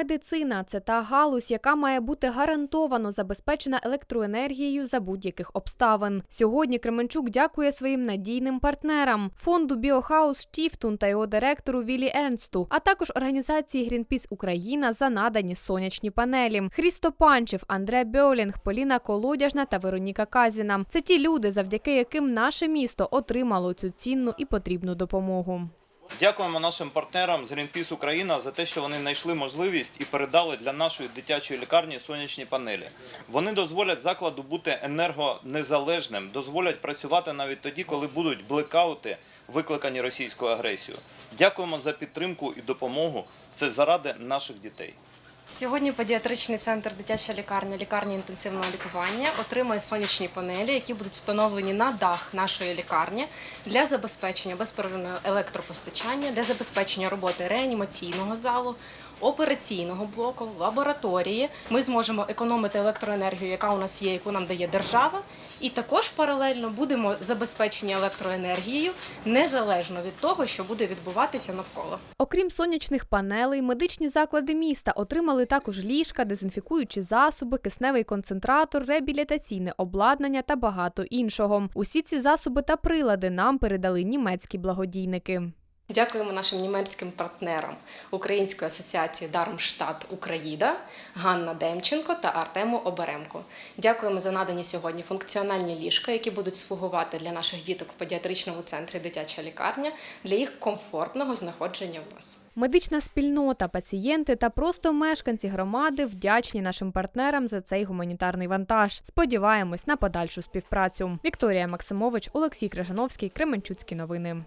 Медицина це та галузь, яка має бути гарантовано забезпечена електроенергією за будь-яких обставин. Сьогодні Кременчук дякує своїм надійним партнерам фонду Біохаус Штіфтун та його директору Вілі Ернсту, а також організації Грінпіс Україна за надані сонячні панелі. Хрісто Панчев, Андре Бьолінг, Поліна Колодяжна та Вероніка Казіна. Це ті люди, завдяки яким наше місто отримало цю цінну і потрібну допомогу. Дякуємо нашим партнерам з Greenpeace Україна за те, що вони знайшли можливість і передали для нашої дитячої лікарні сонячні панелі. Вони дозволять закладу бути енергонезалежним, дозволять працювати навіть тоді, коли будуть блекаути, викликані російською агресією. Дякуємо за підтримку і допомогу. Це заради наших дітей. Сьогодні педіатричний центр дитяча лікарня, лікарня інтенсивного лікування отримує сонячні панелі, які будуть встановлені на дах нашої лікарні для забезпечення безперервного електропостачання, для забезпечення роботи реанімаційного залу, операційного блоку, лабораторії. Ми зможемо економити електроенергію, яка у нас є, яку нам дає держава. І також паралельно будемо забезпечені електроенергією незалежно від того, що буде відбуватися навколо. Окрім сонячних панелей, медичні заклади міста отримали також ліжка, дезінфікуючі засоби, кисневий концентратор, реабілітаційне обладнання та багато іншого. Усі ці засоби та прилади нам передали німецькі благодійники. Дякуємо нашим німецьким партнерам Української асоціації Дармштадт Україда Ганна Демченко та Артему Оберемко. Дякуємо за надані сьогодні функціональні ліжка, які будуть слугувати для наших діток в педіатричному центрі дитяча лікарня для їх комфортного знаходження в нас. Медична спільнота, пацієнти та просто мешканці громади вдячні нашим партнерам за цей гуманітарний вантаж. Сподіваємось на подальшу співпрацю. Вікторія Максимович, Олексій Крижановський, Кременчуцькі новини.